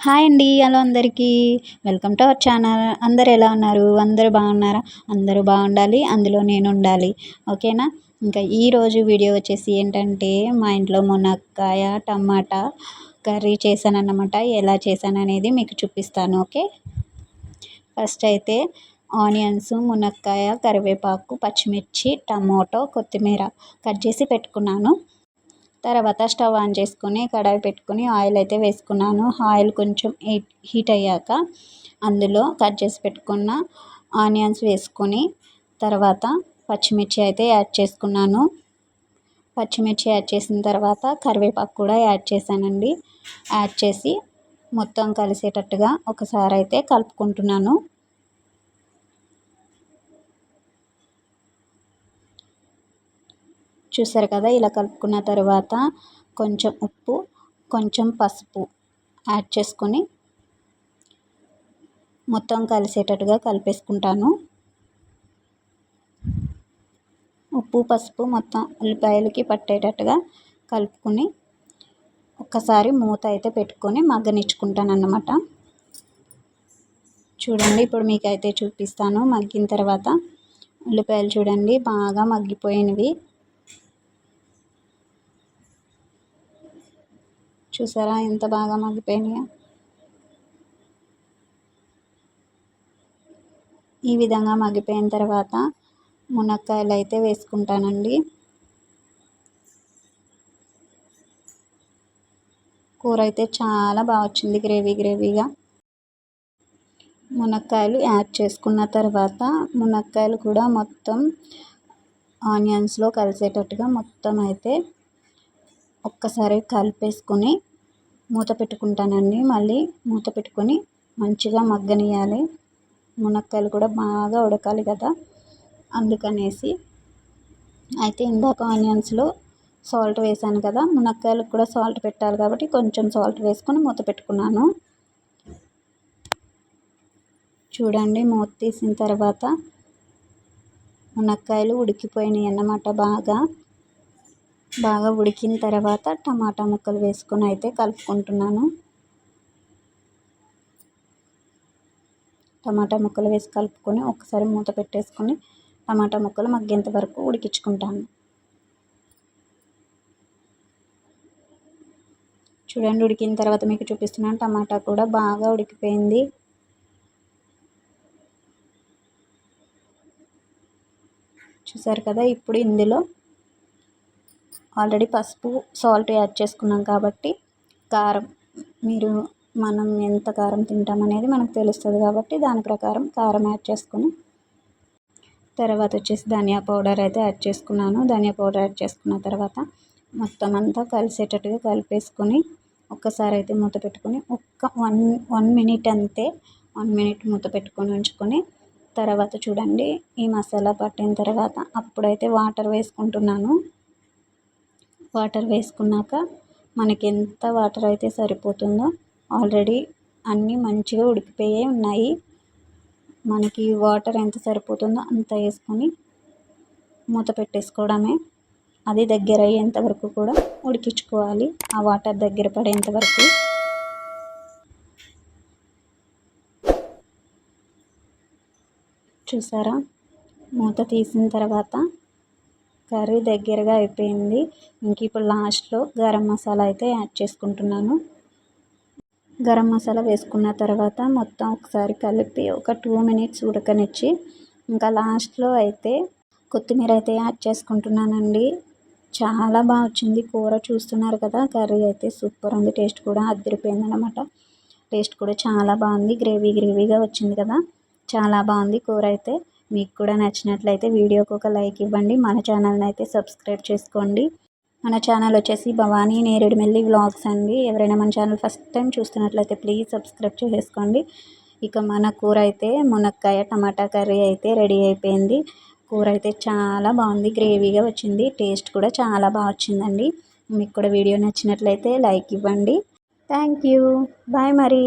Hi అండి hello అందరికీ. Welcome to our channel. అందరు ఎలా ఉన్నారు? అందరూ బాగున్నారా? అందరూ బాగుండాలి అందులో నేను ఉండాలి. ఓకేనా? ఇంకా ఈరోజు వీడియో వచ్చేసి ఏంటంటే మా ఇంట్లో మునక్కాయ టమాటా కర్రీ చేశాను అన్నమాట ఎలా చేశాను అనేది మీకు చూపిస్తాను ఓకే? ఫస్ట్ అయితే ఆనియన్స్ మునక్కాయ కరివేపాకు పచ్చిమిర్చి టమోటో కొత్తిమీర కట్ చేసి పెట్టుకున్నాను. తర్వాత స్టవ్ ఆన్ చేసుకుని కడాయి పెట్టుకుని ఆయిల్ అయితే వేసుకున్నాను. ఆయిల్ కొంచెం హీట్ అయ్యాక అందులో కట్ చేసి పెట్టుకున్న ఆనియన్స్ వేసుకొని తర్వాత పచ్చిమిర్చి అయితే యాడ్ చేసుకున్నాను. పచ్చిమిర్చి యాడ్ చేసిన తర్వాత కరివేపాకు కూడా యాడ్ చేశానండి. యాడ్ చేసి మొత్తం కలిసేటట్టుగా ఒకసారి అయితే కలుపుకుంటున్నాను. చూసారు కదా ఇలా కలుపుకున్న తర్వాత కొంచెం ఉప్పు కొంచెం పసుపు యాడ్ చేసుకొని మొత్తం కలిసేటట్టుగా కలిపేసుకుంటాను. ఉప్పు పసుపు మొత్తం ఉల్లిపాయలకి పట్టేటట్టుగా కలుపుకొని ఒక్కసారి మూత అయితే పెట్టుకొని మగ్గనిచ్చుకుంటాను అన్నమాట చూడండి ఇప్పుడు మీకైతే చూపిస్తాను. మగ్గిన తర్వాత ఉల్లిపాయలు చూడండి బాగా మగ్గిపోయినవి. చూసారా? ఎంత బాగా మగ్గిపోయినాయో? ఈ విధంగా మగ్గిపోయిన తర్వాత మునక్కాయలు అయితే వేసుకుంటానండి. కూర అయితే చాలా బాగా వచ్చింది గ్రేవీ గ్రేవీగా. మునక్కాయలు యాడ్ చేసుకున్న తర్వాత మునక్కాయలు కూడా మొత్తం ఆనియన్స్లో కలిసేటట్టుగా మొత్తం అయితే ఒక్కసారి కలిపేసుకొని మూత పెట్టుకుంటానండి. మళ్ళీ మూత పెట్టుకొని మంచిగా మగ్గనియాలి మునక్కాయలు కూడా బాగా ఉడకాలి కదా. అందుకనేసి అయితే ఇందాక ఆనియన్స్లో సాల్ట్ వేసాను కదా. మునక్కాయలకు కూడా సాల్ట్ పెట్టాలి కాబట్టి కొంచెం సాల్ట్ వేసుకొని మూత పెట్టుకున్నాను. చూడండి మూత తీసిన తర్వాత మునక్కాయలు ఉడికిపోయినాయి అన్నమాట బాగా. బాగా ఉడికిన తర్వాత టమాటా ముక్కలు వేసుకొని అయితే కలుపుకుంటున్నాను. టమాటా ముక్కలు వేసి కలుపుకొని ఒకసారి మూత పెట్టేసుకొని టమాటా ముక్కలు మగ్గేంత వరకు ఉడికించుకుంటాను. చూడండి ఉడికిన తర్వాత మీకు చూపిస్తున్నాను టమాటా కూడా బాగా ఉడికిపోయింది. చూసారు కదా ఇప్పుడు ఇందులో ఆల్రెడీ పసుపు సాల్ట్ యాడ్ చేసుకున్నాం కాబట్టి కారం. మీరు మనం ఎంత కారం తింటామనేది మనకు తెలుస్తుంది కాబట్టి దాని ప్రకారం కారం యాడ్ చేసుకుని తర్వాత వచ్చేసి ధనియా పౌడర్ అయితే యాడ్ చేసుకున్నాను. ధనియా పౌడర్ యాడ్ చేసుకున్న తర్వాత మొత్తం అంతా కలిసేటట్టుగా కలిపేసుకొని ఒక్కసారి అయితే మూత పెట్టుకొని ఒక్క వన్ వన్ మినిట్ అంతే వన్ మినిట్ మూత పెట్టుకొని ఉంచుకొని తర్వాత చూడండి ఈ మసాలా పట్టిన తర్వాత అప్పుడైతే వాటర్ వేసుకుంటున్నాను. వాటర్ వేసుకున్నాక మనకి ఎంత వాటర్ అయితే సరిపోతుందో ఆల్రెడీ అన్నీ మంచిగా ఉడికిపోయే ఉన్నాయి. మనకి వాటర్ ఎంత సరిపోతుందో అంత వేసుకొని మూత పెట్టేసుకోవడమే. అది దగ్గర అయ్యేంత వరకు కూడా ఉడికించుకోవాలి. ఆ వాటర్ దగ్గర పడేంత వరకు. చూసారా? మూత తీసిన తర్వాత కర్రీ దగ్గరగా అయిపోయింది. ఇంక ఇప్పుడు లాస్ట్లో గరం మసాలా అయితే యాడ్ చేసుకుంటున్నాను. గరం మసాలా వేసుకున్న తర్వాత మొత్తం ఒకసారి కలిపి ఒక టూ మినిట్స్ ఉడకనిచ్చి ఇంకా లాస్ట్లో అయితే కొత్తిమీర అయితే యాడ్ చేసుకుంటున్నానండి. చాలా బాగా వచ్చింది. కూర చూస్తున్నారు కదా కర్రీ అయితే సూపర్ ఉంది. టేస్ట్ కూడా అదిరిపోయింది అనమాట టేస్ట్ కూడా చాలా బాగుంది. గ్రేవీ గ్రేవీగా వచ్చింది కదా చాలా బాగుంది కూర అయితే. మీకు కూడా నచ్చినట్లయితే వీడియోకి ఒక లైక్ ఇవ్వండి. మన ఛానల్ని అయితే సబ్స్క్రైబ్ చేసుకోండి. మన ఛానల్ వచ్చేసి భవానీ నేరేడుమెల్లి వ్లాగ్స్ అండి. ఎవరైనా మన ఛానల్ ఫస్ట్ టైం చూస్తున్నట్లయితే ప్లీజ్ సబ్స్క్రైబ్ చేసుకోండి. ఇక మన కూర అయితే మునక్కాయ టమాటా కర్రీ అయితే రెడీ అయిపోయింది. కూర అయితే చాలా బాగుంది. గ్రేవీగా వచ్చింది. టేస్ట్ కూడా చాలా బాగా వచ్చిందండి. మీకు కూడా వీడియో నచ్చినట్లయితే లైక్ ఇవ్వండి. Thank you. బాయ్ మరి.